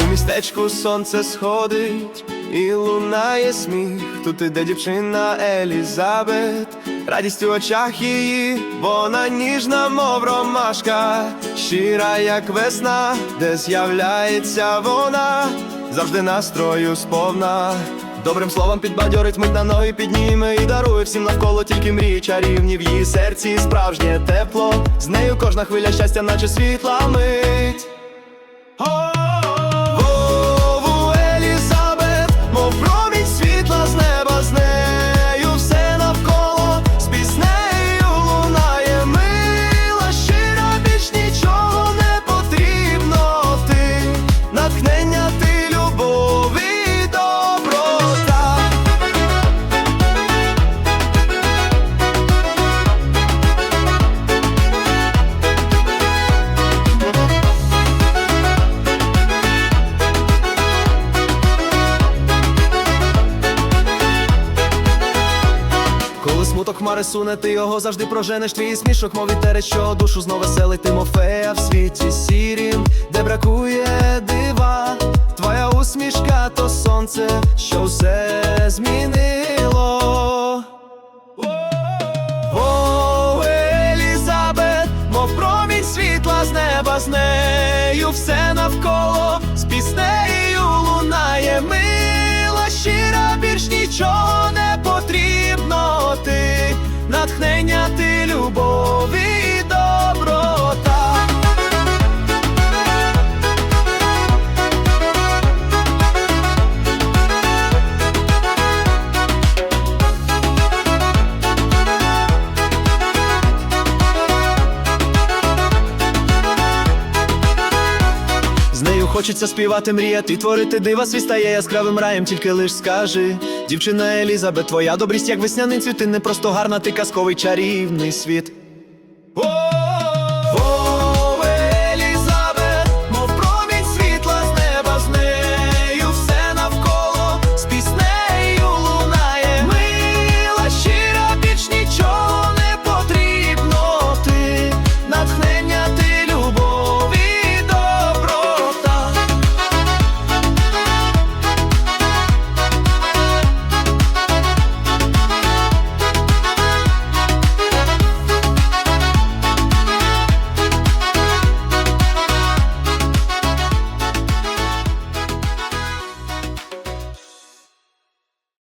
У містечку сонце сходить і лунає сміх. Тут іде дівчина Елізабет, радість у очах її, вона ніжна, мов ромашка, щира, як весна, де з'являється вона, завжди настрою сповна. Добрим словом підбадьорить мить на ноги підніме і дарує всім навколо тільки мрії чарівні в її серці справжнє тепло. З нею кожна хвиля щастя, наче світла мить. Смуток хмари суне, ти його завжди проженеш. Твій смішок, мов вітерець, що душу знов веселить Тимофея в світі сірім, де бракує дива. Твоя усмішка то сонце, що все змінило. О, Елізабет, мов промінь світла з неба, з нею все навколо, хочеться співати, мріяти, творити дива, свій стає яскравим раєм, тільки лиш скажи. Дівчина Елізабет, твоя добрість, як весняний цвіт, ти не просто гарна, ти казковий чарівний світ.